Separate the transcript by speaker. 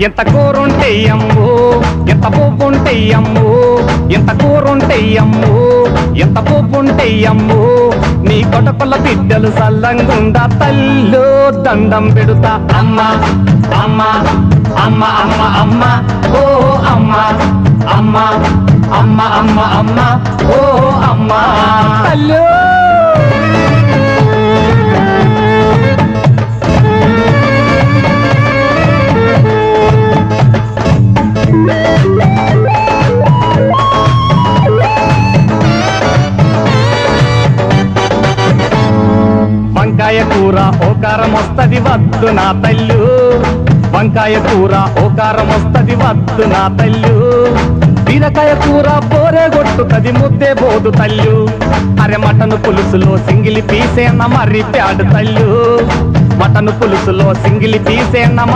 Speaker 1: ఎంత కూరుంటే అమ్ము ఎంత పువ్వుంటే అమ్ము ఎంత కూరుంటే అమ్ము ఎంత పువ్వుంటే అమ్ము. నీ కొటకొల్ల బిడ్డలు సల్లంగుండా తల్లు దండం పెడుతా. అమ్మ అమ్మ అమ్మ అమ్మ అమ్మ ఓ అమ్మ అమ్మ అమ్మ అమ్మ అమ్మ ఓ అమ్మ. తల్లు వంకాయ కూర ఓకారం వస్తది వద్దు నా తల్లు. వంకాయ కూర ఓకారం వస్తది వద్దు నా తల్లు. బీరకాయ కూర బోరే కొట్టుతది ముద్దే బోదు తల్లు. అరే మటన్ పులుసులో సింగిలి పీసేన మర్రి ప్యాడు తల్లు. మటన్ పులుసులో సింగిలి పీసేన